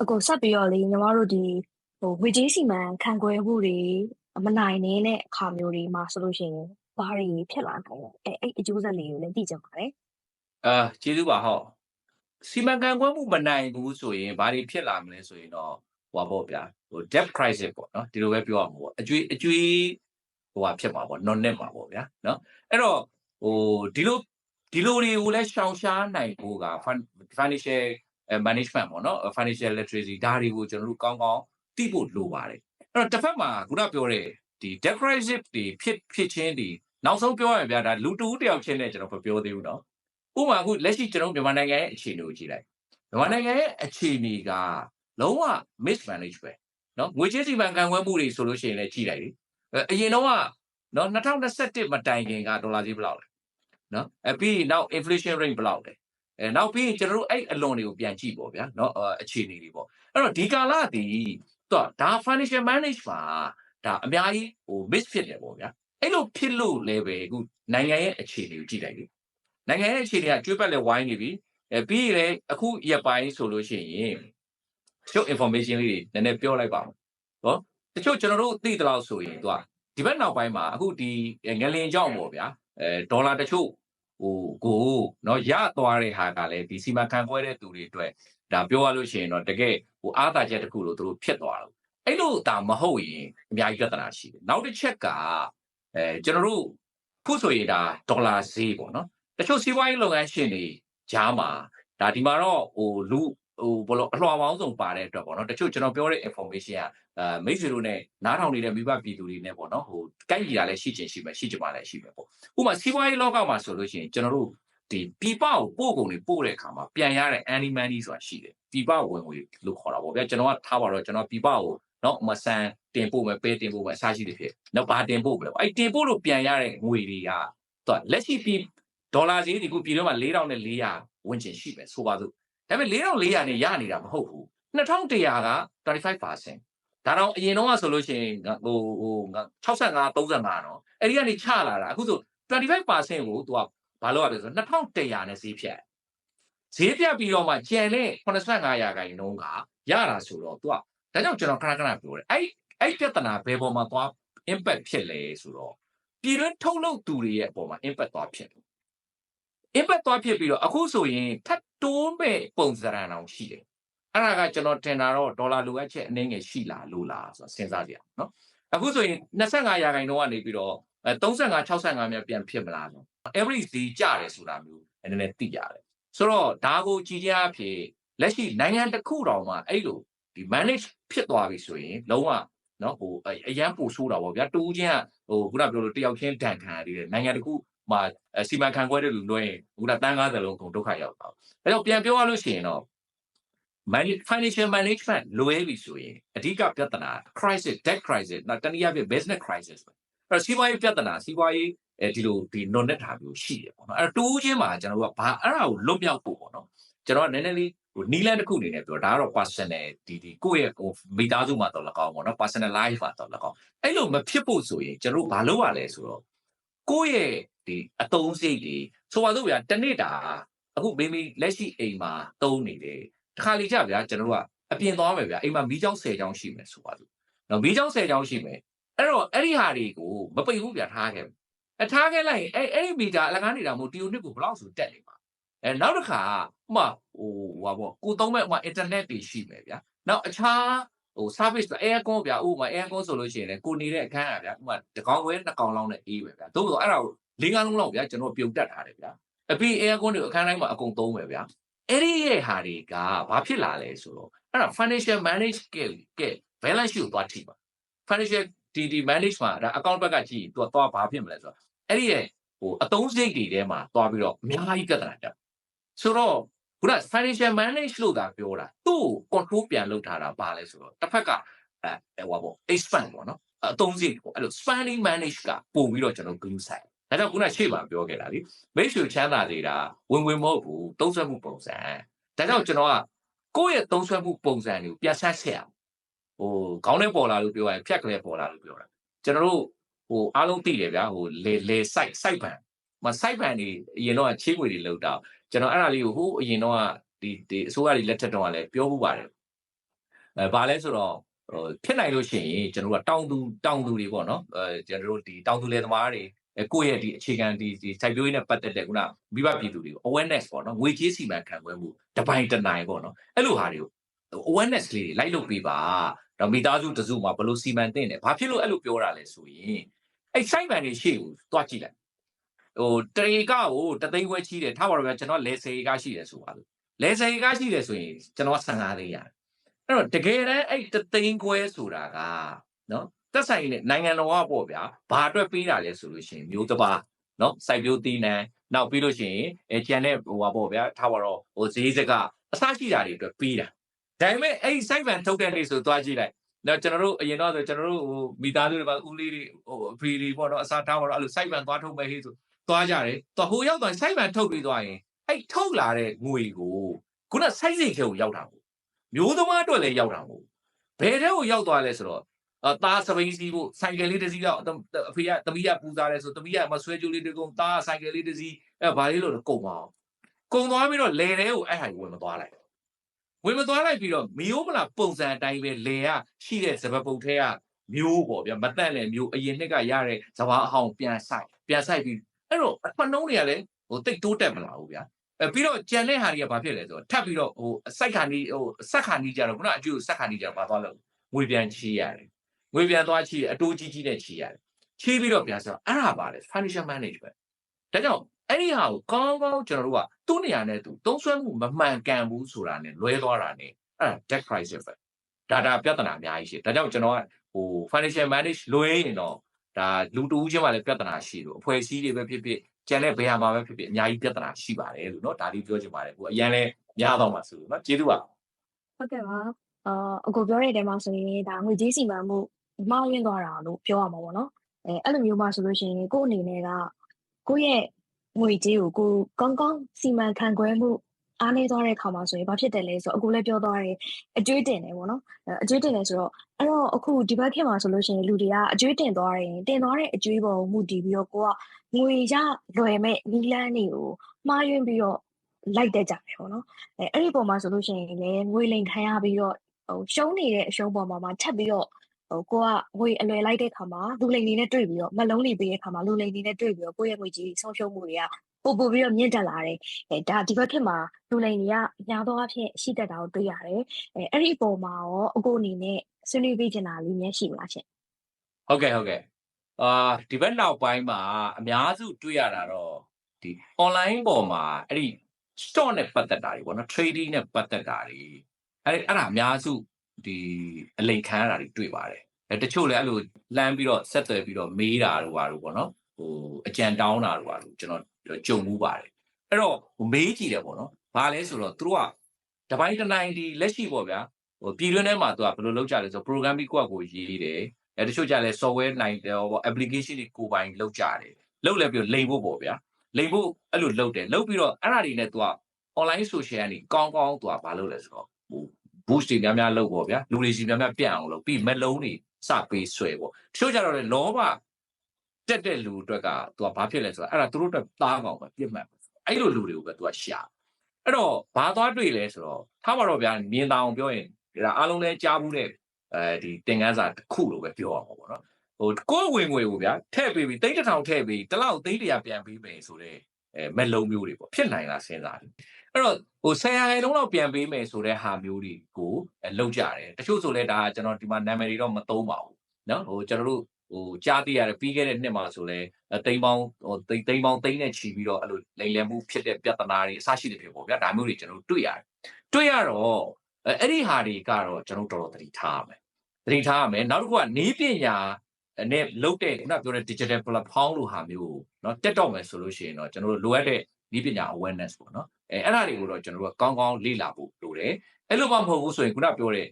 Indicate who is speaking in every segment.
Speaker 1: အခုဆက်ပြီးတော့လေညီမတို့ဒီဟိုဝေကြီးစီမံခန့်ခွဲမှုတွေမနိုင်နေတဲ့အခါမျိုးတွေမှာဆိုလို့ရှိရင်ဘာတွေဖြစ်လာနိုင်လဲအဲအဲ့အကျိုးဆက်လေးကိုလည်းသိကြပါတယ်
Speaker 2: အာကျေးဇူးပါဟောစီမံခန့်ခွဲမှုမနိုင်ဘူးဆိုရင်ဘာတွေဖြစ်လာမလဲဆိုရင်တော့ဟိုပါပေါ့ဗျာဟို debt crisis ပေါ့နော်ဒီလိုပဲပြောရမှာပေါ့အကျွေးအကျွေးဟိုဟာဖြစ်မှာပေါ့ non net မှာပေါ့ဗျာနော်အဲ့တော့ဟိုဒီလိုဒီလိုတွေကိုလည်းရှောင်ရှားနိုင်ဖို့က financial management ပေါ့နော် financial literacy ဒါတွေကိုကျွန်တော်တို့ကောင်းကောင်းသိဖို့လိုပါတယ်အဲ့တော့တစ်ဖက်မှာခုနပြောတဲ့ဒီ debt crisis တွေဖြစ်ဖြစ်ချင်းဒီနောက်ဆုံးပြောရရင်ဗျာဒါလူတူတယောက်ချင်းနဲ့ကျွန်တော်မပြောသေးဘူးเนาะဥပမာအခုလက်ရှိကျွန်တော်မြန်မာနိုင်ငံရဲ့အခြေအနေကိုကြည့်လိုက်မြန်မာနိုင်ငံရဲ့အခြေအနေကလုံးဝ mismanage ပဲเนาะငွေကြေးစီမံခန့်ခွဲမှုတွေဆိုလို့ရှိရင်လည်းကြည့်လိုက်လေအရင်တော့ကเนาะ2021မတိုင်ခင်ကဒေါ်လာဈေးဘယ်လောက်လဲเนาะအပြီးနောက် inflation rate ဘယ်လောက်လဲ အဲနောက်ပြီးကျွန်တော်တို့အဲ့အလွန်တွေကိုပြန်ကြည့်ပေါ့ဗျာเนาะအခြေအနေတွေပေါ့အဲ့တော့ဒီကာလတည်တော့ဒါ financial manage မှာဒါအများကြီးဟို miss ဖြစ်တယ်ပေါ့ဗျာအဲ့လိုဖြစ်လို့လည်းပဲအခုနိုင်ငံရဲ့အခြေအနေကိုကြည့်လိုက်လေနိုင်ငံရဲ့အခြေအနေကကျွေးပတ်လဲဝိုင်းနေပြီအဲပြီးရင်လည်းအခုရက်ပိုင်းဆိုလို့ရှိရင်ချုပ် information လေးတွေနည်းနည်းပြောလိုက်ပါဦးနော်တချို့ကျွန်တော်တို့သိသလောက်ဆိုရင်သူကဒီဘက်နောက်ပိုင်းမှာအခုဒီငလင်ကြောင့်ပေါ့ဗျာအဲဒေါ်လာတချို့ ဟိုကိုနော်ရသွားတဲ့ဟာကလည်းဒီစီမံခန့်ခွဲတဲ့သူတွေအတွက်ဒါပြောရလို့ရှိရင်တော့တကယ်ဟိုအားသာချက်တစ်ခုလို့သူတို့ဖြစ်သွားတော့အဲ့လိုဒါမဟုတ်ရင်အများကြီးပြဿနာရှိတယ်နောက်တစ်ချက်ကအဲကျွန်တော်တို့ခုဆိုရင်ဒါဒေါ်လာဈေးပေါ့နော်တချို့စီးပွားရေးလုပ်ငန်းရှင်တွေကြားမှာဒါဒီမှာတော့ဟိုလူ ဟိုဘလို့အလှော်ပေါင်းစုံပါတဲ့အတွက်ပေါ့နော်တချို့ကျွန်တော်ပြောတဲ့ information ကအဲမိတ်ဆွေတို့ ਨੇ နားထောင်နေတဲ့မိဘပြည်သူတွေ ਨੇ ပေါ့နော်ဟိုကိုက်ကြီးတာလည်းရှိချင်ရှိမယ်ရှိချင်မှလည်းရှိမယ်ပေါ့ဥပမာစီးပွားရေးလောကမှာဆိုလို့ရှိရင်ကျွန်တော်တို့ဒီပြပကိုပို့ကုန်တွေပို့တဲ့အခါမှာပြန်ရတဲ့ animal money ဆိုတာရှိတယ်ပြပဝင်ငွေလို့ခေါ်တာပေါ့ဗျာကျွန်တော်ကထားပါတော့ကျွန်တော်ပြပကိုနော်မဆန်တင်ပို့မယ်ပဲတင်ပို့မယ်အစားရှိတယ်ဖြစ်နော်ဘာတင်ပို့မလဲအဲ့တင်ပို့လို့ပြန်ရတဲ့ငွေတွေကသူကလက်ရှိပြည်ဒေါ်လာဈေးဒီခုပြည်တော့မှ4400ဝန်းကျင်ရှိမယ်ဆိုပါစို့ ဒါပေမဲ့4400နဲ့ရနေတာမဟုတ်ဘူး2100က25%ဒါတော့အရင်တော့ဆိုလို့ရှိရင်ဟိုဟို65 35နော်အဲ့ဒီကနေချလာတာအခုဆို25%ကိုသူကဘာလို့ရလဲဆို2100နဲ့ဈေးဖြတ်ဈေးပြတ်ပြီးတော့မှကျန်တဲ့85ရာခိုင်နှုန်းကရတာဆိုတော့သူကဒါကြောင့်ကျွန်တော်ခဏခဏပြောတယ်အဲ့အဲ့ပြဿနာဘယ်ပေါ်မှာသွား impact ဖြစ်လဲဆိုတော့ပြည်တွင်းထုတ်လုပ်သူတွေရဲ့အပေါ်မှာ impact သွားဖြစ်တယ် impact သွားဖြစ်ပြီးတော့အခုဆိုရင်ထပ် တိုးမဲ့ပုံစံအောင်ရှိတယ်အဲ့ဒါကကျွန်တော်တင်တာတော့ဒေါ်လာလိုအပ်ချက်အနည်းငယ်ရှိလားလို့လားဆိုတော့စဉ်းစားကြရအောင်နော်အခုဆိုရင်25ရာခိုင်နှုန်းကနေပြီးတော့35 65မြတ်ပြန်ဖြစ်မလားဆို average ဈေးကျတယ်ဆိုတာမျိုးနည်းနည်းသိရတယ်ဆိုတော့ဒါကိုကြည်ကြအဖြစ်လက်ရှိနိုင်ငံတစ်ခုတောင်မှအဲ့လိုဒီ manage ဖြစ်သွားပြီဆိုရင်လုံးဝနော်ဟိုအရန်ပို့ဆိုးတာပေါ့ဗျာတူးချင်းကဟိုခုနပြောလို့တယောက်ချင်းဒဏ်ခံရသေးတယ်နိုင်ငံတစ်ခု မှာစီမံခန့်ခွဲတဲ့လူတွေခုနတန်း90လုံးကုန်ဒုက္ခရောက်တာ။အဲတော့ပြန်ပြောရလို့ရှိရင်တော့ financial management လိုရပြီဆိုရင်အဓိကပြဿနာ crisis debt crisis နောက်တနည်းအားဖြင့် business crisis ပဲ။အဲတော့စီးပွားရေးပြဿနာစီးပွားရေးအဲဒီလိုဒီ non net ထားမျိုးရှိတယ်ပေါ့နော်။အဲတော့တူးချင်းမှာကျွန်တော်တို့ကဘာအဲ့ဒါကိုလွတ်မြောက်ဖို့ပေါ့နော်။ကျွန်တော်ကနည်းနည်းလေးဟိုနီးလန်းတစ်ခုအနေနဲ့ပြောဒါကတော့ personal ဒီဒီကိုယ့်ရဲ့ဟိုမိသားစုမှာတော့လကောင်းပေါ့နော် personal life မှာတော့လကောင်းအဲ့လိုမဖြစ်ဖို့ဆိုရင်ကျွန်တော်တို့ဘာလုပ်ရလဲဆိုတော့ကိုယ့်ရဲ့ ဒီအတုံးစိတ်တွေဆိုပါစို့ဗျာတနေ့တာအခုမိမိလက်ရှိအိမ်မှာတုံးနေတယ်တခါလေကြဗျာကျွန်တော်တို့ကအပြင်သွားမယ်ဗျာအိမ်မှာမီးချောင်း10ချောင်းရှိမယ်ဆိုပါစို့နော်မီးချောင်း10ချောင်းရှိမယ်အဲ့တော့အဲ့ဒီဟာတွေကိုမပိတ်ဘူးဗျာထားခဲ့အထားခဲ့လိုက်ရင်အဲ့အဲ့ဒီမီတာအလကားနေတာမဟုတ်တီယိုနစ်ကိုဘယ်လောက်ဆိုတက်နေမှာအဲနောက်တစ်ခါဥမာဟိုဟဟာပေါ့ကိုသုံးမဲ့ဥမာ internet တွေရှိမယ်ဗျာနောက်အခြားဟို service aircon ဗျာဥပမာ aircon ဆိုလို့ရှိရင်လည်းကိုနေတဲ့အခန်းကဗျာဥပမာတကောင်ဝဲနှစ်ကောင်လောက်နဲ့အေးပဲဗျာသို့သောအဲ့ဒါကို လေးကားလုံးလောက်ဗျာကျွန်တော်ပြုတ်တက်ထားတယ်ဗျာအပြီး aircon တွေအခန်းတိုင်းမှာအကုန်သုံးမယ်ဗျာအဲ့ဒီရဲ့ဟာတွေကဘာဖြစ်လာလဲဆိုတော့အဲ့ဒါ financial manage ကက balance sheet ကိုသွားထိပါ financial ဒီဒီ manage မှာဒါ account ဘက်ကကြည့်သူကသွားဘာဖြစ်မလဲဆိုတော့အဲ့ဒီရဲ့ဟိုအသုံးစရိတ်တွေထဲမှာသွားပြီးတော့အများကြီးပြဿနာတက်ဆိုတော့ခုန financial manage လို့သာပြောတာသူ့ကို control ပြန်လုပ်ထားတာပါလဲဆိုတော့တစ်ဖက်ကအဲဟိုပါပေါ့ expand ပေါ့နော်အသုံးစရိတ်ပေါ့အဲ့လို spending manage ကပို့ပြီးတော့ကျွန်တော် glue ဆိုင် ဒါကြောင့်ခုနရှေ့မှာပြောခဲ့တာလေမိတ်ဆွေချမ်းသာနေတာဝင်ဝင်မဟုတ်ဘူးသုံးဆွဲမှုပုံစံဒါကြောင့်ကျွန်တော်ကကိုယ့်ရဲ့သုံးဆွဲမှုပုံစံတွေကိုပြန်ဆက်ဆက်အောင်ဟိုခေါင်းထဲပေါ်လာလို့ပြောရင်ဖြက်ကလေးပေါ်လာလို့ပြောတာကျွန်တော်တို့ဟိုအားလုံးသိတယ်ဗျာဟိုလေလေ site site ဘန်မ site ဘန်တွေအရင်တော့ချေးငွေတွေလောက်တော့ကျွန်တော်အဲ့ဒါလေးကိုဟိုအရင်တော့ဒီဒီအစိုးရတွေလက်ထက်တော့လည်းပြောမှုပါတယ်အဲဘာလဲဆိုတော့ဟိုဖြစ်နိုင်လို့ရှိရင်ကျွန်တော်တို့ကတောင်သူတောင်သူတွေပေါ့နော်အဲကျွန်တော်တို့ဒီတောင်သူလယ်သမားတွေအဲ ကိုယ့်ရဲ့ဒီအခြေခံဒီဒီစိုက်ပျိုးရေးနဲ့ပတ်သက်တဲ့ခုနမိဘပြည်သူတွေကို awareness ပေါ့နော်ငွေကြေးစီမံခန့်ခွဲမှုတစ်ပိုင်းတစ်နိုင်ပေါ့နော်အဲ့လိုဟာတွေကို awareness လေးတွေလိုက်လုပ်ပေးပါတော့မိသားစုတစုမှာဘယ်လိုစီမံတင်တယ်ဘာဖြစ်လို့အဲ့လိုပြောတာလဲဆိုရင်အဲ့ site man တွေရှေ့ကိုတွားကြည့်လိုက်ဟိုတရေကကိုတသိန်းခွဲချီးတယ်ထားပါတော့ဗျာကျွန်တော်လဲစေကရှိတယ်ဆိုပါလို့လဲစေကရှိတယ်ဆိုရင်ကျွန်တော်15သိန်းရတယ်အဲ့တော့တကယ်တမ်းအဲ့တသိန်းခွဲဆိုတာကနော် သက်ဆိုင်တဲ့နိုင်ငံတော်ကပေါ့ဗျာဘာအတွက်ပေးတာလဲဆိုလို့ရှိရင်မျိုးတစ်ပါးနော်စိုက်ပျိုးသီးနှံနောက်ပြီးလို့ရှိရင်အဲကျန်တဲ့ဟိုပါပေါ့ဗျာထားပါတော့ဟိုဈေးစကအစရှိတာတွေအတွက်ပေးတာဒါပေမဲ့အဲ့စိုက်ဗန်ထုတ်တဲ့နေ့ဆိုသွားကြည့်လိုက်တော့ကျွန်တော်တို့အရင်တော့ဆိုကျွန်တော်တို့ဟိုမိသားစုတွေပါဦးလေးတွေဟိုအဖေတွေပေါ့နော်အစားထားပါတော့အဲ့လိုစိုက်ဗန်သွားထုတ်မယ်ဟေးဆိုသွားကြတယ်တော့ဟိုရောက်တော့စိုက်ဗန်ထုတ်ပြီးသွားရင်အဲ့ထုတ်လာတဲ့ငွေကိုခုနစိုက်စိတ်ခဲကိုရောက်တာပေါ့မျိုးသမားအတွက်လည်းရောက်တာပေါ့ဘယ်တဲ့ကိုရောက်သွားလဲဆိုတော့အ သားစပိန်စီးဖို့ဆိုင်ကယ်လေးတစ်စီးတော့အဖေကတမီးကပူစားတယ်ဆိုတမီးကမဆွဲကြိုးလေးတစ်ကုန်းသားဆိုင်ကယ်လေးတစ်စီးအဲဘာလေးလို့ကုန်ပါအောင်ကုန်သွားပြီးတော့လေတဲကိုအဲ့ဟာကြီးဝင်မသွားလိုက်ဝင်မသွားလိုက်ပြီးတော့မီယိုးမလားပုံစံအတိုင်းပဲလေကရှိတဲ့စပပုတ်ထဲကမျိုးပေါ့ဗျာမတန့်လေမျိုးအရင်နှစ်ကရတဲ့စဘာအဟောင်းပြန်ဆိုင်ပြန်ဆိုင်ပြီးအဲ့တော့အခွနှုံးတွေကလည်းဟိုတိတ်တိုးတက်မလာဘူးဗျာအဲပြီးတော့ကြံတဲ့ဟာတွေကဘာဖြစ်လဲဆိုတော့ထပ်ပြီးတော့ဟိုစိုက်ခါနီးဟိုဆက်ခါနီးကြတော့ခုနအကျိုးဆက်ခါနီးကြတော့ဘာသွားလို့ငွေပြန်ချီးရတယ် ငွေပြန်သွားချီးအတိုးကြီးကြီးနဲ့ချီးရတယ်ချီးပြီးတော့ပြန်ဆိုအဲ့ဒါပါလေ financial management ဒါကြောင့်အဲ့ဒီဟာကိုကောင်းကောင်းကျွန်တော်တို့ကသူ့နေရာနဲ့သူသုံးစွဲမှုမမှန်ကန်ဘူးဆိုတာနဲ့လွဲသွားတာ ਨੇ အဲ့ဒါ debt crisis ပဲဒါဒါပြဿနာအများကြီးရှိဒါကြောင့်ကျွန်တော်ကဟို financial manage လွဲရင်တော့ဒါလူတူးချင်းမှလည်းပြဿနာရှိလို့အဖွဲ့အစည်းတွေပဲဖြစ်ဖြစ်ကျန်တဲ့ဘယ်ဟာမှာပဲဖြစ်ဖြစ်အများကြီးပြဿနာရှိပါတယ်လို့เนาะဒါလေးပြောချင်ပါတယ်ကိုအရင်လဲများတော့မှာဆိုလို့เนาะကျေးဇူးပါ
Speaker 1: ဟုတ်ကဲ့ပါအာအကိုပြောတဲ့တဲမှာဆိုရင်ဒါငွေကြေးစီမံမှု မှားယွင်းသွားတာလို့ပြောရမှာပေါ့နော်အဲအဲ့လိုမျိုးမှဆိုလို့ရှိရင်ကိုယ့်အနေနဲ့ကကိုယ့်ရဲ့ငွေကြေးကိုကိုကောင်းကောင်းစီမံခန့်ခွဲမှုအားနေသွားတဲ့အခါမှာဆိုရင်ဘာဖြစ်တယ်လဲဆိုတော့အကိုလည်းပြောသွားတယ်အကျွေးတင်တယ်ပေါ့နော်အကျွေးတင်တယ်ဆိုတော့အဲ့တော့အခုဒီဘက်ခေတ်မှာဆိုလို့ရှိရင်လူတွေကအကျွေးတင်သွားတယ်တင်သွားတဲ့အကျွေးပေါ်မှုတည်ပြီးတော့ကိုကငွေရလွယ်မဲ့နီးလန်းတွေကိုမှားယွင်းပြီးတော့လိုက်တဲ့ကြတယ်ပေါ့နော်အဲအဲ့ဒီပုံမှာဆိုလို့ရှိရင်လည်းငွေလိမ်ခံရပြီးတော့ဟိုရှုံးနေတဲ့အရှုံးပေါ်မှာမှထပ်ပြီးတော့ ဟိုကိုကငွေအလွယ်လိုက်တဲ့ခါမှာလူလိမ်နေနဲ့တွေ့ပြီးတော့မလုံးလိမ်ပေးတဲ့ခါမှာလူလိမ်နေနဲ့တွေ့ပြီးတော့ကိုယ့်ရဲ့ငွေကြီးဆုံးရှုံးမှုတွေကပို့ပို့ပြီးတော့မြင့်တက်လာတယ်အဲဒါဒီဘက်ခေတ်မှာလူလိမ်တွေကညာတော့အဖြစ်ရှိတတ်တာကိုတွေ့ရတယ်အဲအဲ့ဒီအပေါ်မှာရောအကိုအနေနဲ့ဆွေးနွေးပေးချင်တာလေးများရှိမလားရှင်
Speaker 2: ဟုတ်ကဲ့ဟုတ်ကဲ့အာဒီဘက်နောက်ပိုင်းမှာအများစုတွေ့ရတာတော့ဒီ online ပေါ်မှာအဲ့ဒီ store နဲ့ပတ်သက်တာတွေပေါ့နော် trading နဲ့ပတ်သက်တာတွေအဲ့ဒီအဲ့ဒါအများစု ဒီအလိမ်ခံရတာတွေတွေ့ပါတယ်အဲတချို့လည်းအဲ့လိုလှမ်းပြီးတော့ဆက်သွယ်ပြီးတော့မေးတာတို့ပါတို့ပေါ့နော်ဟိုအကြံတောင်းတာတို့ပါတို့ကျွန်တော်ကြုံမှုပါတယ်အဲ့တော့မေးကြည့်တယ်ပေါ့နော်ဘာလဲဆိုတော့သူတို့ကတပိုင်းတစ်နိုင်ဒီလက်ရှိပေါ့ဗျာဟိုပြည်တွင်းထဲမှာသူကဘယ်လိုလုပ်ကြလဲဆိုတော့ programming ကိုယ့်အကိုရေးတယ်အဲတချို့ကြလဲ software နိုင်တယ်ပေါ့ application တွေကိုပိုင်လုပ်ကြတယ်လုပ်လဲပြီးလိမ်ဖို့ပေါ့ဗျာလိမ်ဖို့အဲ့လိုလုပ်တယ်လုပ်ပြီးတော့အဲ့ဒါတွေနဲ့သူက online social ကနေကောင်းကောင်းသူကဘာလုပ်လဲဆိုတော့ဟို boost တွေများများလုပ်ပေါ့ဗျာလူတွေစီများများပြန့်အောင်လုပ်ပြီးမလုံးတွေစပေးဆွဲပေါ့တချို့ကြတော့လေလောဘတက်တဲ့လူအတွက်ကသူကဘာဖြစ်လဲဆိုတော့အဲ့ဒါသူတို့အတွက်သားကောင်ပဲပြစ်မှတ်အဲ့လိုလူတွေကိုပဲသူကရှာအဲ့တော့ဘာသွားတွေ့လဲဆိုတော့ထားပါတော့ဗျာမြင်တောင်ပြောရင်ဒါအားလုံးလဲကြားဘူးတဲ့အဲဒီသင်ခန်းစာတစ်ခုလို့ပဲပြောရမှာပေါ့နော်ဟိုကိုယ်ဝင်ငွေကိုဗျာထည့်ပေးပြီးတိတ်တစ်ထောင်ထည့်ပေးတလောက်သိန်းတရာပြန်ပေးမယ်ဆိုတော့ အဲမက်လုံးမျိုးတွေပေါ့ဖြစ်နိုင်လားစဉ်းစားတယ်အဲ့တော့ဟိုဆယ်ရာခိုင်နှုန်းလောက်ပြန်ပေးမယ်ဆိုတဲ့ဟာမျိုးတွေကိုလောက်ကြတယ်တချို့ဆိုလဲဒါကျွန်တော်ဒီမှာနာမည်တွေတော့မသုံးပါဘူးနော်ဟိုကျွန်တော်တို့ဟိုကြားသိရတယ်ပြီးခဲ့တဲ့နှစ်မှာဆိုလဲတိမ်ပေါင်းဟိုတိမ်တိမ်ပေါင်းတိမ်နဲ့ချီပြီးတော့အဲ့လိုလိမ်လည်မှုဖြစ်တဲ့ပြဿနာတွေအစရှိတဲ့ဖြစ်ပေါ့ဗျာဒါမျိုးတွေကျွန်တော်တွေ့ရတယ်တွေ့ရတော့အဲ့ဒီဟာတွေကတော့ကျွန်တော်တော်တော်သတိထားရမယ်သတိထားရမယ်နောက်တစ်ခုကနီးပညာ နဲ့လုတ်တဲ့ခုနပြောတဲ့ digital platform လို့ဟာမျိုးเนาะတက်တော့မယ်ဆိုလို့ရှိရင်တော့ကျွန်တော်တို့လိုအပ်တဲ့နီးပညာ awareness ပေါ့နော်အဲအဲ့ဒါတွေကိုတော့ကျွန်တော်တို့ကကောင်းကောင်းလေ့လာဖို့လိုတယ်အဲ့လိုမှမဟုတ်ဘူးဆိုရင်ခုနပြောတဲ့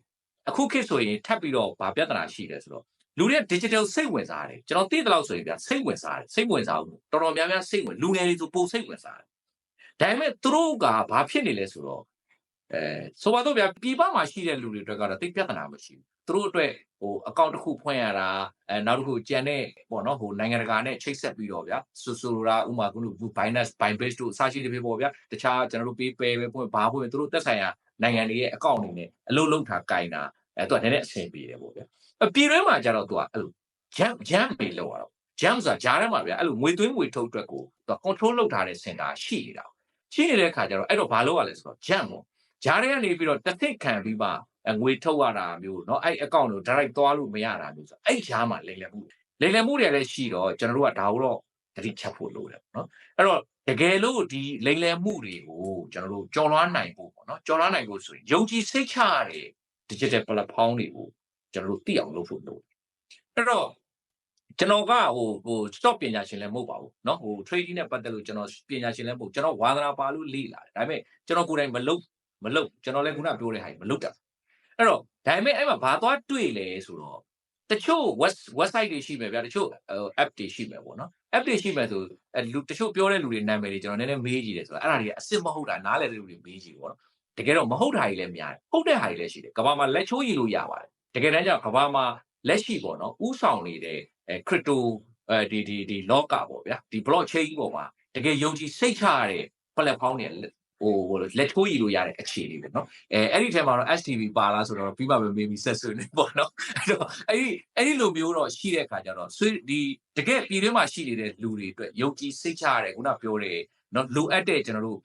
Speaker 2: အခုခေတ်ဆိုရင်ထပ်ပြီးတော့ဗာပြဿနာရှိတယ်ဆိုတော့လူတွေက digital စိတ်ဝင်စားတယ်ကျွန်တော်သိတဲ့လောက်ဆိုရင်ဗျစိတ်ဝင်စားတယ်စိတ်ဝင်စားဘူးတော်တော်များများစိတ်ဝင်လူငယ်တွေဆိုပိုစိတ်ဝင်စားတယ်ဒါပေမဲ့သူတို့ကဘာဖြစ်နေလဲဆိုတော့အဲဆိုပါတော့ဗျပြည်ပမှာရှိတဲ့လူတွေအတွက်ကတော့သိပြဿနာမရှိဘူး သူတို့အတွက်ဟိုအကောင့်တစ်ခုဖွင့်ရတာအဲနောက်တစ်ခုကြံတဲ့ပေါ့နော်ဟိုနိုင်ငံတကာနဲ့ချိတ်ဆက်ပြီးတော့ဗျာဆိုဆိုလိုတာဥမာကုလို့ Binance Binance တို့အစရှိတဲ့ဖြစ်ပေါ့ဗျာတခြားကျွန်တော်တို့ PayPal ပဲဖွင့်ဘာဖွင့်သူတို့သက်ဆိုင်ရာနိုင်ငံတွေရဲ့အကောင့်တွေနဲ့အလုပ်လုပ်ထားကင်တာအဲသူကနည်းနည်းအဆင်ပြေတယ်ပေါ့ဗျာအပြည်တွင်းမှာကျတော့သူကအဲ့လို jam jam တွေလောက်ရတော့ jam ဆိုတာဂျားထဲမှာဗျာအဲ့လိုငွေသွင်းငွေထုတ်အတွက်ကိုသူက control လုပ်ထားတဲ့စင်တာရှိနေတာရှိနေတဲ့ခါကျတော့အဲ့တော့ဘာလုပ်ရလဲဆိုတော့ jam ပေါ့ဂျားထဲကနေပြီးတော့တစ်သိခံပြီးမှ ငွေထုတ်ရတာမျိုးเนาะအဲ့ account ကို direct သွားလို့မရတာမျိုးဆိုအဲ့ဂျားမှာလိမ်လည်မှုလိမ်လည်မှုတွေလည်းရှိတော့ကျွန်တော်တို့ကဒါကိုတော့တတိချက်ဖို့လိုတယ်ပေါ့နော်အဲ့တော့တကယ်လို့ဒီလိမ်လည်မှုတွေကိုကျွန်တော်တို့ကြော်လွှားနိုင်ဖို့ပေါ့နော်ကြော်လွှားနိုင်ဖို့ဆိုရင်ယုံကြည်စိတ်ချရတဲ့ digital platform တွေကိုကျွန်တော်တို့သိအောင်လုပ်ဖို့လိုတယ်အဲ့တော့ကျွန်တော်ကဟိုဟို stock ပညာရှင်လည်းမဟုတ်ပါဘူးเนาะဟို trading နဲ့ပတ်သက်လို့ကျွန်တော်ပညာရှင်လည်းမဟုတ်ကျွန်တော်ဝါသနာပါလို့လေ့လာတယ်ဒါပေမဲ့ကျွန်တော်ကိုယ်တိုင်မလုပ်မလုပ်ကျွန်တော်လည်းခုနပြောတဲ့ဟာကြီးမလုပ်တတ် အဲ့တော့ဒါပေမဲ့အဲ့မှာဘာသွားတွေ့လဲဆိုတော့တချို့ web website တွေရှိမယ်ဗျာတချို့ app တွေရှိမယ်ပေါ့နော် app တွေရှိမယ်ဆိုအဲလူတချို့ပြောတဲ့လူတွေနာမည်တွေကျွန်တော်နည်းနည်းမေးကြည့်တယ်ဆိုတော့အဲ့ဒါတွေကအစ်စ်မဟုတ်တာနားလည်တဲ့လူတွေမေးကြည့်ပေါ့နော်တကယ်တော့မဟုတ်တာကြီးလည်းများတယ်ဟုတ်တဲ့ဟာကြီးလည်းရှိတယ်ကဘာမှာလက်ချိုးရည်လို့ရပါတယ်တကယ်တမ်းကျကဘာမှာလက်ရှိပေါ့နော်ဥဆောင်နေတဲ့အဲ crypto အဲဒီဒီဒီလောကပေါ့ဗျာဒီ blockchain ပေါ်မှာတကယ်ယုံကြည်စိတ်ချရတဲ့ platform တွေ ဟိုဟိုလက်ထိုးရည်လို့ရတဲ့အခြေအနေပဲเนาะအဲအဲ့ဒီထဲမှာတော့ STV ပါလားဆိုတော့ပြီးမှပဲမေးပြီးဆက်ဆွေးနေပေါ့เนาะအဲ့တော့အဲ့ဒီအဲ့ဒီလိုမျိုးတော့ရှိတဲ့အခါကျတော့ဆွေးဒီတကယ်ပြည်တွင်းမှာရှိနေတဲ့လူတွေအတွက်ယုံကြည်စိတ်ချရတယ်ခုနပြောတဲ့เนาะလိုအပ်တဲ့ကျွန်တော်တို့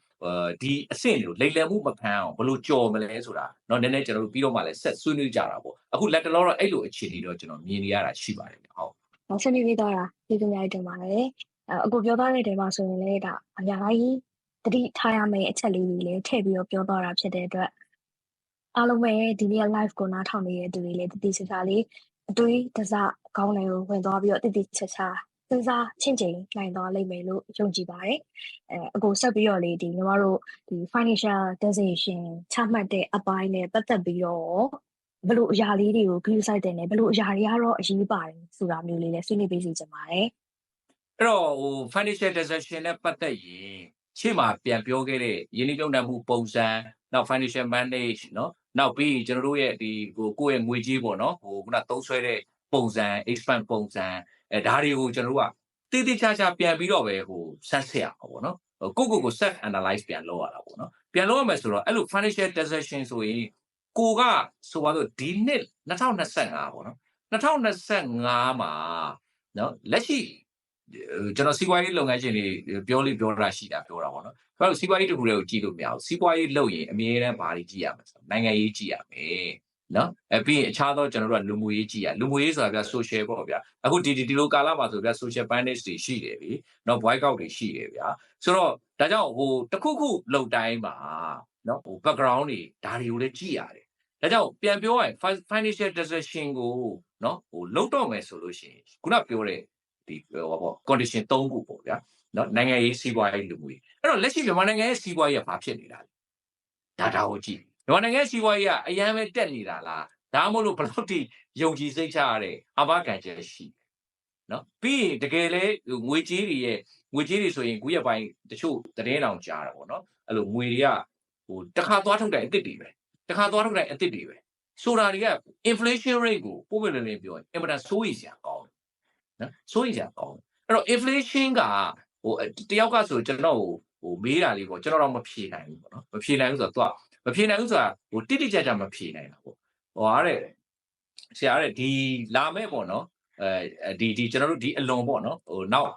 Speaker 2: ဒီအဆင့်တွေကိုလိမ်လည်မှုမခံအောင်ဘယ်လိုကြော်မလဲဆိုတာเนาะနည်းနည်းကျွန်တော်တို့ပြီးတော့မှလည်းဆက်ဆွေးနွေးကြတာပေါ့အခုလက်တလောတော့အဲ့လိုအခြေအနေတော့ကျွန်တော်မြင်နေရတာရှိပါတယ်ဟုတ်
Speaker 1: ဆွေးနွေးပြီးတော့တာဒီလိုများတင်ပါတယ်အခုပြောသွားတဲ့တဲမှာဆိုရင်လည်းဒါအများကြီး တတိထားရမယ့်အချက်လေးတွေလည်းထည့်ပြီးတော့ပြောသွားတာဖြစ်တဲ့အတွက်အားလုံးပဲဒီနေ့ live ကိုနားထောင်နေတဲ့သူတွေလည်းတတိချာချာလေးအတွေးတစကောင်းတယ်ကိုဝင်သွားပြီးတော့တတိချာချာစဉ်းစားချင့်ချိန်နိုင်သွားလိမ့်မယ်လို့ယုံကြည်ပါတယ်အဲအခုဆက်ပြီးတော့လေဒီညီမတို့ဒီ financial decision ချမှတ်တဲ့အပိုင်းနဲ့ပတ်သက်ပြီးတော့ဘယ်လိုအရာလေးတွေကို view site တယ်နဲ့ဘယ်လိုအရာတွေကတော့အရေးပါတယ်ဆိုတာမျိုးလေးလည်းဆွေးနွေးပေးစီချင်ပါတယ်
Speaker 2: အဲ့တော့ဟို financial decision နဲ့ပတ်သက်ရင် ရှေ့မှာပြန်ပြောခဲ့တဲ့ယင်းနှိမ့်နှံမှုပုံစံနောက် financial manage เนาะနောက်ပြီးကျွန်တော်တို့ရဲ့ဒီကိုကိုယ့်ရဲ့ငွေကြေးပေါ့နော်ဟိုခုနသုံးဆွဲတဲ့ပုံစံ expand ပုံစံအဲဒါတွေကိုကျွန်တော်တို့ကတည်တည်ချာချာပြန်ပြီးတော့ပဲဟိုဆက်ဆက်အောင်ပေါ့နော်ကိုကိုကို self analyze ပြန်လုပ်ရတာပေါ့နော်ပြန်လုပ်ရမယ်ဆိုတော့အဲ့လို financial decision ဆိုရင်ကိုကဆိုပါတော့ဒီနှစ်2025ပေါ့နော်2025မှာနော်လက်ရှိ ကျွန်တော်စီးပွားရေးလုပ်ငန်းရှင်တွေပြောလိပြောတာရှိတာပြောတာပေါ့နော်။အဲ့တော့စီးပွားရေးတစ်ခုတည်းကိုကြည့်လို့မရဘူး။စီးပွားရေးလုပ်ရင်အမြဲတမ်းဘာတွေကြည့်ရမလဲဆိုတော့နိုင်ငံရေးကြည့်ရမယ်။နော်။အဲပြီးရင်အခြားသောကျွန်တော်တို့ကလူမှုရေးကြည့်ရလူမှုရေးဆိုတာဗျာ social ပေါ့ဗျာ။အခုဒီဒီဒီလိုကာလမှာဆိုဗျာ social bandage တွေရှိတယ်ဗျ။နော် boycott တွေရှိတယ်ဗျာ။ဆိုတော့ဒါကြောင့်ဟိုတခုခုလုံတိုင်းမှာနော်ဟို background တွေဒါတွေကိုလည်းကြည့်ရတယ်။ဒါကြောင့်ပြန်ပြောရရင် financial decision ကိုနော်ဟိုလုံတော့မယ်ဆိုလို့ရှိရင်ခုနပြောတဲ့ ဒီဟောပေါ့ condition ၃ခုပေါ့ဗျာနော်နိုင်ငံရေးစီးပွားရေးလူမှုရေးအဲ့တော့လက်ရှိမြန်မာနိုင်ငံရဲ့စီးပွားရေးကဘာဖြစ်နေတာလဲဒါဒါကိုကြည့်မြန်မာနိုင်ငံရဲ့စီးပွားရေးကအရန်ပဲတက်နေတာလားဒါမှမဟုတ်လို့ဘယ်လောက်ထိယုံကြည်စိတ်ချရတဲ့အဘခံချက်ရှိနော်ပြီးရင်တကယ်လဲငွေကြေးတွေရဲ့ငွေကြေးတွေဆိုရင်ခုရက်ပိုင်းတချို့သတင်းတောင်ကြားတာပေါ့နော်အဲ့လိုငွေတွေကဟိုတစ်ခါသွားထုတ်တဲ့အစ်စ်တွေပဲတစ်ခါသွားထုတ်တဲ့အစ်စ်တွေပဲဆိုတာတွေက inflation rate ကိုပို့ပြလင်းလင်းပြောရင်အင်မတန်စိုးရိမ်စရာကောင်း နော်စိုးရိမ်စရာကောင်းအဲ့တော့ inflation ကဟိုတယောက်ကဆိုကျွန်တော်ဟိုမေးတာလေးပေါ့ကျွန်တော်တော့မဖြေနိုင်ဘူးပေါ့နော်မဖြေနိုင်ဘူးဆိုတော့သူကမဖြေနိုင်ဘူးဆိုတာဟိုတိတိကျကျမဖြေနိုင်တာပေါ့ဟိုအားတဲ့ဆရာတဲ့ဒီလာမဲ့ပေါ့နော်အဲဒီဒီကျွန်တော်တို့ဒီအလွန်ပေါ့နော်ဟိုနောက်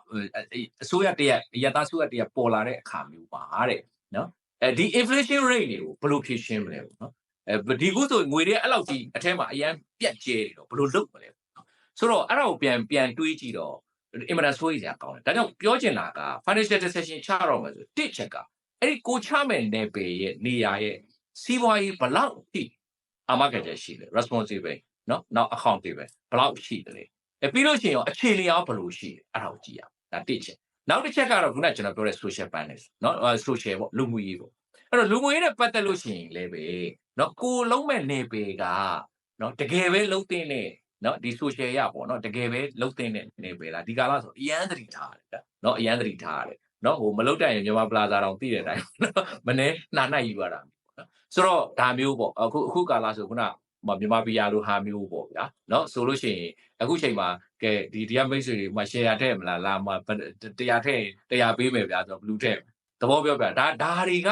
Speaker 2: အစိုးရတရက်ရတာဆိုရတရက်ပေါ်လာတဲ့အခါမျိုးပါတဲ့နော်အဲဒီ inflation rate တွေကိုဘယ်လိုဖြေရှင်းမလဲပေါ့နော်အဲဒီခုဆိုငွေတွေအဲ့လောက်ကြီးအထက်မှာအရန်ပြတ်ကျဲတယ်တော့ဘယ်လိုလုပ်မလဲ ဆိုတော့အဲ့ဒါကိုပြန်ပြန်တွေးကြည့်တော့အင်မတန်ဆိုးရစရာကောင်းတယ်ဒါကြောင့်ပြောချင်တာက financial decision ချတော့မယ်ဆိုတစ်ချက်ကအဲ့ဒီကိုချမယ်နယ်ပယ်ရဲ့နေရာရဲ့စီးပွားရေးဘလောက်ထိအာမခံချက်ရှိလဲ responsible เนาะနောက် accountable ဘလောက်ရှိတယ်အဲပြီးလို့ရှိရင်ရောအခြေအနေရောဘယ်လိုရှိလဲအဲ့ဒါကိုကြည့်ရအောင်ဒါတစ်ချက်နောက်တစ်ချက်ကတော့ခုနကကျွန်တော်ပြောတဲ့ social finance เนาะ social ပေါ့လူမှုရေးပေါ့အဲ့တော့လူမှုရေးနဲ့ပတ်သက်လို့ရှိရင်လည်းပဲเนาะကိုလုံးမဲ့နေပေကเนาะတကယ်ပဲလုံးသိနေ နော်ဒီ social ရပေါ့နော်တကယ်ပဲလုံးသိတဲ့နေပဲလားဒီကာလဆိုအရန်သတိထားရတယ်နော်အရန်သတိထားရတယ်နော်ဟိုမလုတ်တိုင်ရင်မြန်မာပလာဇာတောင်သိတဲ့အတိုင်းနော်မနေနှာနှိုက်ယူရတာနော်ဆိုတော့ဒါမျိုးပေါ့အခုအခုကာလဆိုခုနမြန်မာပြည်ရလိုဟာမျိုးပေါ့ဗျာနော်ဆိုလို့ရှိရင်အခုချိန်မှာကဲဒီတရားမိတ်ဆွေတွေမှာ share ထည့်မလားလာမှာတရားထည့်တရားပေးမယ်ဗျာဆိုတော့ဘလူးထည့်သဘောပြောပြဒါဒါတွေက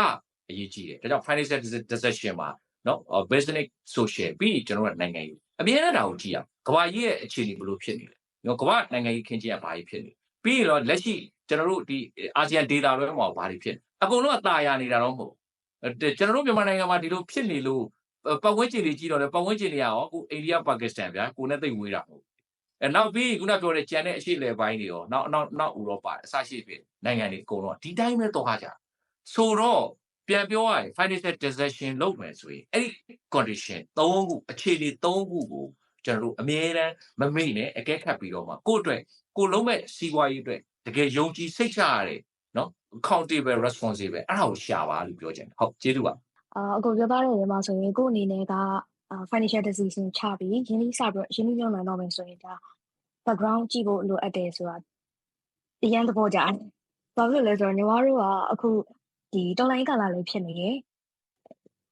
Speaker 2: အရေးကြီးတယ်ဒါကြောင့် financial decision မှာနော် business social ပြီးရင်ကျွန်တော်တို့နိုင်ငံရေးအမြဲတမ်းဒါကိုကြည့်ရအောင် ကမ္ဘာကြီးရဲ့အခြေအနေဘယ်လိုဖြစ်နေလဲနော်ကမ္ဘာနိုင်ငံရေးခင်းချင်းကဘာကြီးဖြစ်နေပြီးရင်တော့လက်ရှိကျွန်တော်တို့ဒီအာဆီယံ data လွှဲမှာဘာတွေဖြစ်အကုန်လုံးအသာရနေတာတော့မဟုတ်ကျွန်တော်တို့မြန်မာနိုင်ငံမှာဒီလိုဖြစ်နေလို့ပတ်ဝန်းကျင်တွေကြီးတော့လေပတ်ဝန်းကျင်တွေရောအခုအိန္ဒိယပါကစ္စတန်ဗျာကိုနဲ့သိပ်ဝေးတာမဟုတ်အဲနောက်ပြီးခုနပြောတဲ့ကြံတဲ့အရှိလေပိုင်းတွေရောနောက်နောက်နောက်ဥရောပအစရှိဖြစ်နိုင်ငံတွေအကုန်လုံးဒီတိုင်းပဲတော့ကြဆိုတော့ပြန်ပြောရရင် financial transaction လုပ်မယ်ဆိုရင်အဲ့ဒီ condition ၃ခုအခြေအနေ၃ခုကို ကျွန်တော်တို့အမြဲတမ်းမမေ့နဲ့အကဲခတ်ပြီးတော့မှကိုယ့်အတွက်ကိုလုံးမဲ့စီးပွားရေးအတွက်တကယ်ယုံကြည်စိတ်ချရတဲ့နော် accountable responsible အဲ့ဒါကိုရှာပါလို့ပြောချင်တယ်ဟုတ်ကျေးဇူးပါ
Speaker 1: အာအခုပြောသားတဲ့နေရာမှာဆိုရင်ကိုယ့်အနေနဲ့က financial decision ချပြီးရင်းနှီးစပြီးရင်းနှီးမြှုပ်နှံတော့မယ်ဆိုရင်ဒါ background ကြည့်ဖို့လိုအပ်တယ်ဆိုတာအရန်သဘောကျတယ်။ဘာဖြစ်လို့လဲဆိုတော့ညီမတို့ကအခုဒီတော်လိုင်းကာလာလေးဖြစ်နေတယ်။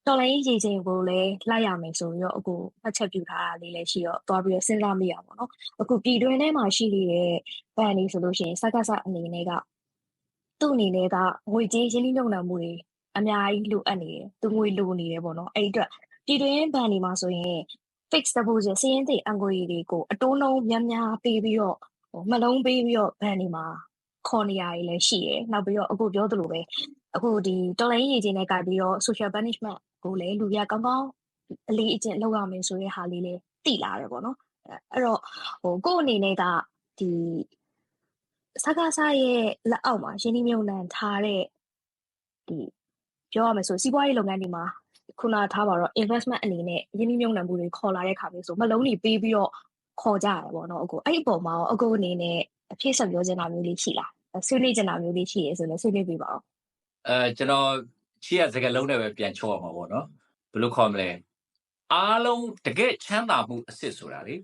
Speaker 1: တော်လိုင်းရေးချိန်ကိုလည်းလိုက်ရမယ်ဆိုပြီးတော့အခုဖတ်ချက်ပြထားတာလေးလည်းရှိတော့သွားပြီးတော့စဉ်းစားမိရပါတော့။အခုပြည်တွင်းထဲမှာရှိနေတဲ့ဘဏ်တွေဆိုလို့ရှိရင်စကားစအနေနဲ့ကသူ့အနေနဲ့ကငွေကြေးရင်းနှီးမြှုပ်နှံမှုတွေအများကြီးလိုအပ်နေတယ်။သူငွေလိုနေတယ်ပေါ့နော်။အဲ့ဒီအတွက်ပြည်တွင်းဘဏ်တွေမှာဆိုရင် fixed deposit စီးရင်သိအငွေတွေကိုအတိုးနှုန်းများများပေးပြီးတော့ဟိုမလုံးပေးပြီးတော့ဘဏ်တွေမှာခေါ်နေရည်လည်းရှိတယ်။နောက်ပြီးတော့အခုပြောသလိုပဲအခုဒီတော်လိုင်းရေးချင်းနဲ့ကြပြီးတော့ social punishment ကိုလည်းလူပြကောင်းကောင်းအလေးအကျင့်လုပ်ရမယ်ဆိုတဲ့ဟာလေးလည်းသိလာတယ်ပေါ့နော်။အဲ့တော့ဟိုကို့အနေနဲ့ကဒီစကားစားရဲ့လက်အောက်မှာရင်းနှီးမြှုပ်နှံထားတဲ့ဒီပြောရမယ်ဆိုစီးပွားရေးလုပ်ငန်းတွေမှာခုနထားပါတော့ investment အနေနဲ့ရင်းနှီးမြှုပ်နှံမှုတွေခေါ်လာတဲ့ခါမျိုးဆိုမလုံးတွေပေးပြီးတော့ခေါ်ကြရတယ်ပေါ့နော်အကိုအဲ့ဒီပုံမှာရောအကိုအနေနဲ့အဖြစ်ဆက်ပြောချင်တာမျိုးလေးရှိလားဆွေးနွေးချင်တာမျိုးလေးရှိရဲဆိုလည်းဆွေးနွေးပြပါဦး
Speaker 2: အဲကျွန်တော် ချီရစကားလုံးနဲ့ပဲပြန်ချောရမှာပေါ့နော်ဘယ်လိုခေါ်မလဲအားလုံးတကယ်ချမ်းသာမှုအစ်စ်ဆိုတာလေ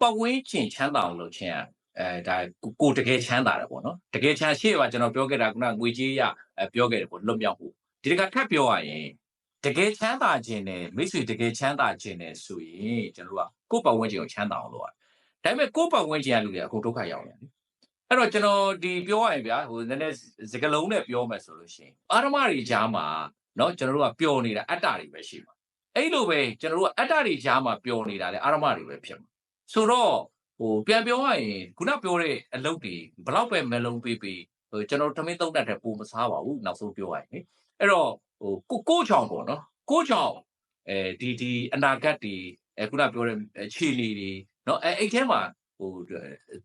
Speaker 2: ပတ်ဝန်းကျင်ချမ်းသာအောင်လုပ်ခြင်းအဲဒါကိုတကယ်ချမ်းသာတယ်ပေါ့နော်တကယ်ချမ်းရှေ့ကကျွန်တော်ပြောခဲ့တာကငွေကြေးရပြောခဲ့တယ်ပေါ့လွတ်မြောက်မှုဒီတကထပ်ပြောရရင်တကယ်ချမ်းသာခြင်းနဲ့မိတ်ဆွေတကယ်ချမ်းသာခြင်းနဲ့ဆိုရင်ကျွန်တော်တို့ကကိုယ့်ပတ်ဝန်းကျင်ကိုချမ်းသာအောင်လုပ်ရတယ်။ဒါပေမဲ့ကိုယ့်ပတ်ဝန်းကျင်ကလူတွေအခုဒုက္ခရောက်နေတယ်။ အဲ့တော့ကျွန်တော်ဒီပြောရရင်ဗျာဟိုနည်းနည်းစကလုံးနဲ့ပြောမယ်ဆိုလို့ရှိရင်အာရမတွေကြားမှာเนาะကျွန်တော်တို့ကပျော်နေတာအတ္တတွေပဲရှိမှာ။အဲ့လိုပဲကျွန်တော်တို့ကအတ္တတွေကြားမှာပျော်နေတာလေအာရမတွေပဲဖြစ်မှာ။ဆိုတော့ဟိုပြန်ပြောရရင်ခုနပြောတဲ့အလုပ်တွေဘလောက်ပဲမလုံးပေးပေးဟိုကျွန်တော်ထမင်းသုံးတတ်တဲ့ပုံမစားပါဘူးနောက်ဆုံးပြောရရင်အဲ့တော့ဟိုကိုကိုချောင်ပေါ့နော်ကိုကြောင့်အဲဒီဒီအနာဂတ်တွေအဲခုနပြောတဲ့ခြေလီတွေเนาะအဲအဲ့ထဲမှာ ဟို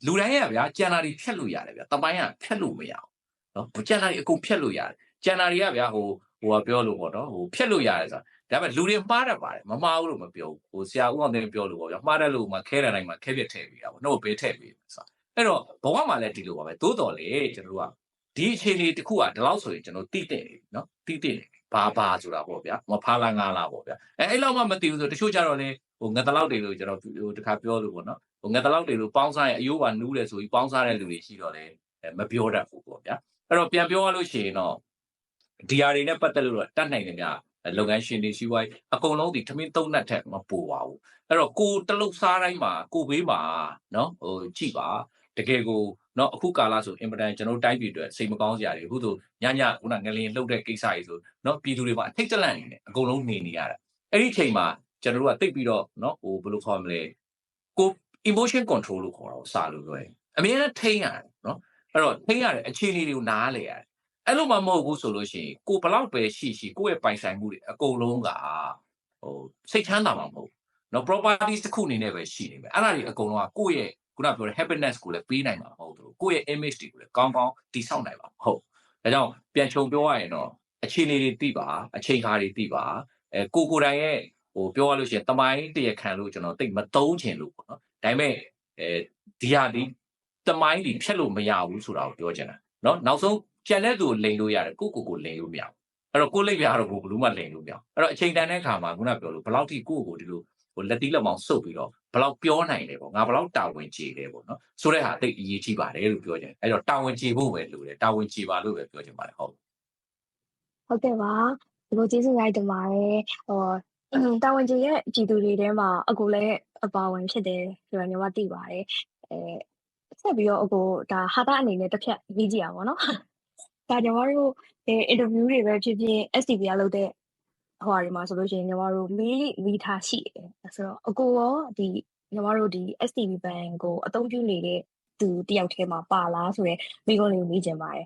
Speaker 2: လူတိုင်းရဗျာကျန်တာတွေဖြတ်လို့ရတယ်ဗျာတပိုင်းကဖြတ်လို့မရအောင်နော်ကျန်တာတွေအကုန်ဖြတ်လို့ရတယ်ကျန်တာတွေကဗျာဟိုဟိုကပြောလို့ပေါ့နော်ဟိုဖြတ်လို့ရတယ်ဆိုတာဒါပေမဲ့လူတွေမှားတတ်ပါတယ်မမှားဘူးလို့မပြောဘူးဟိုဆရာဦးအောင်တင်ပြောလို့ပေါ့ဗျာမှားတယ်လို့မှခဲတဲ့တိုင်းမှာခဲပြက်ထည့်ပြီးတာပေါ့နှုတ်ဘေးထည့်ပြီးဆိုတာအဲ့တော့ဘဝမှာလည်းဒီလိုပါပဲသို့တော်လေကျွန်တော်တို့ကဒီအခြေအနေတစ်ခုကဒီလောက်ဆိုရင်ကျွန်တော်တိတိနေပြီနော်တိတိနေဘာဘာဆိုတာပေါ့ဗျာမဖားလာငါလာပေါ့ဗျာအဲအဲ့လောက်မှမသိဘူးဆိုတချို့ကြတော့လေဟိုငါတလောက်တွေလို့ကျွန်တော်ဟိုတခါပြောလို့ပေါ့နော် ဟိုငက်တလောက်တွေလို့ပေါင်းစားရင်အယိုးပါနူးတယ်ဆိုပြီးပေါင်းစားတဲ့လူတွေရှိတော့လေမပြောတတ်ဘူးပေါ့ဗျာအဲ့တော့ပြန်ပြောရလို့ရှိရင်တော့ဒီဟာတွေနဲ့ပတ်သက်လို့တော့တတ်နိုင်တယ်များလုပ်ငန်းရှင်တွေရှိဝိုင်းအကုန်လုံးဒီထမင်းသုံးနှက်ထက်မပူပါဘူးအဲ့တော့ကိုတလုတ်စားတိုင်းမှာကိုဘေးမှာနော်ဟိုကြည့်ပါတကယ်ကိုเนาะအခုကာလဆိုအင်ပဒန်ကျွန်တော်တိုင်းပြည်အတွက်စိတ်မကောင်းစရာတွေအခုဆိုညညခုနငလင်လှုပ်တဲ့ကိစ္စတွေဆိုเนาะပြည်သူတွေမှာအထိတ်တလန့်နေတယ်အကုန်လုံးနေနေရတာအဲ့ဒီချိန်မှာကျွန်တော်တို့ကတိတ်ပြီးတော့เนาะဟိုဘယ်လိုခေါ်မလဲကို emotion control လို့ခေါ်တာကိုစာလို့ပြောတယ်အမြဲတမ်းထိန်းရတယ်နော်အဲ့တော့ထိန်းရတဲ့အခြေအနေတွေကိုနားလည်ရတယ်အဲ့လိုမှမဟုတ်ဘူးဆိုလို့ရှိရင်ကိုဘလောက်ပဲရှိရှိကိုယ့်ရဲ့ပိုင်ဆိုင်မှုတွေအကုန်လုံးကဟိုစိတ်ချမ်းသာမှာမဟုတ်နော် properties တစ်ခုအနေနဲ့ပဲရှိနေမယ်အဲ့ဒါတွေအကုန်လုံးကကိုယ့်ရဲ့ခုနပြောတဲ့ happiness ကိုလည်းပေးနိုင်မှာမဟုတ်ဘူးကိုယ့်ရဲ့ image တွေကိုလည်းကောင်းကောင်းတည်ဆောက်နိုင်မှာမဟုတ်ဒါကြောင့်ပြန်ခြုံပြောရရင်တော့အခြေအနေတွေသိပါအချိန်ခါတွေသိပါအဲကိုကိုတိုင်ရဲ့ဟိုပြောရလို့ရှိရင်တမိုင်းတရခံလို့ကျွန်တော်တိတ်မတုံးချင်လို့ပေါ့နော် ဒါပေမဲ့အဲဒီဟာဒီတမိုင်းတွေဖြတ်လို့မရဘူးဆိုတာကိုပြောချင်တာနော်နောက်ဆုံးကျန်တဲ့သူကိုလိန်လို့ရတယ်ကိုကိုကိုလိန်လို့မရဘူးအဲ့တော့ကိုလိမ့်ပြတော့ကိုဘယ်လို့မှလိန်လို့မရဘူးအဲ့တော့အချိန်တန်တဲ့အခါမှာခုနပြောလို့ဘယ်လောက်ထိကိုကိုဒီလိုဟိုလက်တီးလက်မောင်ဆုပ်ပြီးတော့ဘယ်လောက်ပြောနိုင်လဲပေါ့ငါဘယ်လောက်တာဝန်ကျေတယ်ပေါ့နော်ဆိုတဲ့ဟာအသိအရေးကြီးပါတယ်လို့ပြောချင်အဲ့တော့တာဝန်ကျေဖို့ပဲလိုတယ်တာဝန်ကျေပါလို့ပဲပြောချင်ပါတယ်ဟုတ်
Speaker 1: ဟုတ်ကဲ့ပါဒီလိုကျေးဇူးရိုက်တင်ပါတယ်ဟောတာဝန်ကျေရဲ့ကြည်သူတွေထဲမှာအကူလည်း အပါဝင်ဖြစ်တယ်ဆိုတော့ညီမသိပါတယ်အဲဆက်ပြီးတော့အကူဒါဟာတာအနေနဲ့တစ်ဖြတ်ရေးကြည့်အောင်ပေါ့နော်ဒါညီမတို့အဲ interview တွေပဲဖြစ်ဖြစ် STP ကလုပ်တဲ့ဟဟိုဟာတွေမှာဆိုလို့ရှိရင်ညီမတို့မီးမီးထားရှိတယ်ဆိုတော့အကိုရောဒီညီမတို့ဒီ STB ဘဏ်ကိုအသုံးပြုနေတဲ့သူတယောက်ထဲမှာပါလားဆိုရဲမိကုန်းလေးကိုမေးချင်ပါတယ်